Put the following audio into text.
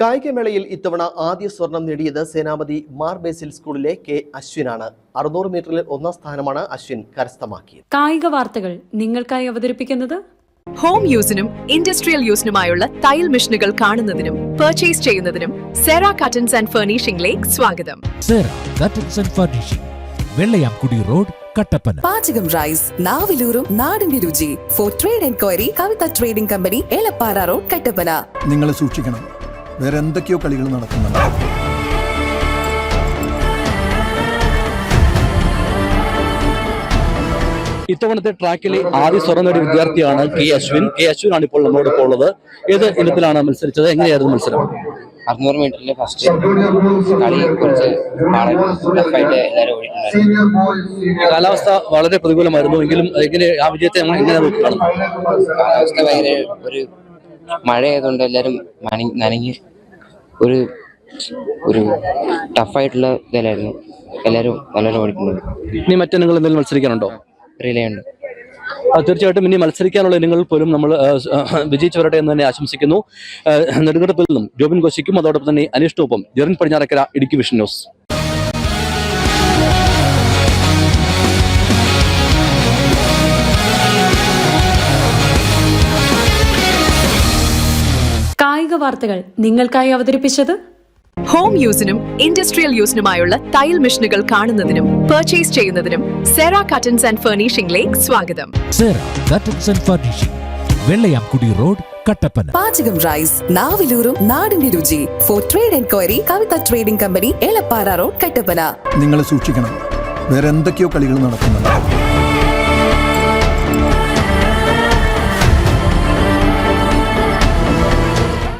കായികമേളയിൽ ഇത്തവണ ആദ്യ സ്വർണം നേടിയത് സേനാപതി മാർ ബേസിൽ സ്കൂളിലെ കെ അശ്വിനാണ്. അറുന്നൂറ് മീറ്ററിൽ ഒന്നാം സ്ഥാനമാണ് അശ്വിൻ കരസ്ഥമാക്കിയത്. കായിക വാർത്തകൾ നിങ്ങൾക്കായി അവതരിപ്പിക്കുന്നത്? ഹോം യൂസിനും ഇൻഡസ്ട്രിയൽ യൂസിനുമായുള്ള തയ്യൽ മെഷീനുകൾ കാണുന്നതിനും പർച്ചേസ് ചെയ്യുന്നതിനും സെറ കട്ടൻസ് ആൻഡ് ഫർണിഷിംഗിലേക്ക് സ്വാഗതം. Cera curtains and furnishing Vellayamkudi road Kattappana. പാചകം റൈസ് നാവിലൂറും നാടിന്റെ രുചി. For trade enquiry Kavitha trading company Elappara road Kattappana. നിങ്ങൾ സൂക്ഷിക്കണം. വേറെ എന്തൊക്കെയോ കളികൾ നടക്കുന്നുണ്ട്. ഇത്തവണത്തെ ട്രാക്കിലെ ആദ്യ സ്വർണം നേടിയ വിദ്യാർത്ഥിയാണ് കെ അശ്വിൻ. കെ അശ്വിൻ ആണ് ഇപ്പോൾ നമ്മളോടൊപ്പം ഉള്ളത്. ഏത് ഇനത്തിലാണ് മത്സരിച്ചത്? എങ്ങനെയായിരുന്നു മത്സരം? അറുന്നൂറ് മീറ്ററിൽ ഫസ്റ്റ് കളി കുറച്ച് ടഫായിട്ട് എല്ലാവരും ഓടിയിട്ടുണ്ടായിരുന്നു കാലാവസ്ഥ വളരെ പ്രതികൂലമായിരുന്നു. എങ്കിലും എങ്ങനെ ആ വിജയത്തെ നമ്മൾ എങ്ങനെ നോക്കുകയാണ്? കാലാവസ്ഥ ഭയങ്കര ഒരു മഴ ആയതുകൊണ്ട് എല്ലാവരും നനഞ്ഞ് നനഞ്ഞ് ഒരു ഒരു ടഫായിട്ടുള്ള ഇതിലായിരുന്നു. എല്ലാവരും നല്ലോണം ഓടിക്കുന്നുണ്ട്. ഇനി മറ്റിനങ്ങൾ എന്തെങ്കിലും മത്സരിക്കാനുണ്ടോ? റിലേ ഉണ്ട് ആ, തീർച്ചയായിട്ടും ഇനി മത്സരിക്കാനുള്ള ഇനങ്ങളിൽ പോലും നമ്മൾ വിജയിച്ചു വരട്ടെ എന്ന് തന്നെ ആശംസിക്കുന്നു. നെടുങ്കടപ്പിൽ നിന്നും ജോബിൻ കോശിക്കും അതോടൊപ്പം തന്നെ അനീഷ് ടോപ്പും ജെറിൻ പടിഞ്ഞാറക്കര ഇടുക്കി വിഷൻ ന്യൂസ്. വാർത്തകൾ നിങ്ങൾക്കായി അവതരിപ്പിച്ചത്? ഹോം യൂസിനും ഇൻഡസ്ട്രിയൽ യൂസിനുമായുള്ള തയ്യൽ മെഷീനുകൾ കാണുന്നതിനും പർച്ചേസ് ചെയ്യുന്നതിനും സെറ കട്ടൻസ് ആൻഡ് ഫർണിഷിംഗിലേക്ക് സ്വാഗതം. സെറാ curtains and furnishing Vellayamkudi road Kattappana. പാചകം റൈസ് നാവിലൂറും നാടിന്റെ രുചി. For trade enquiry Kavitha trading company Elappara road Kattappana. നിങ്ങൾ സൂക്ഷിക്കണം. വേറെ എന്തൊക്കെയോ കളികൾ നടക്കുന്നുണ്ട്.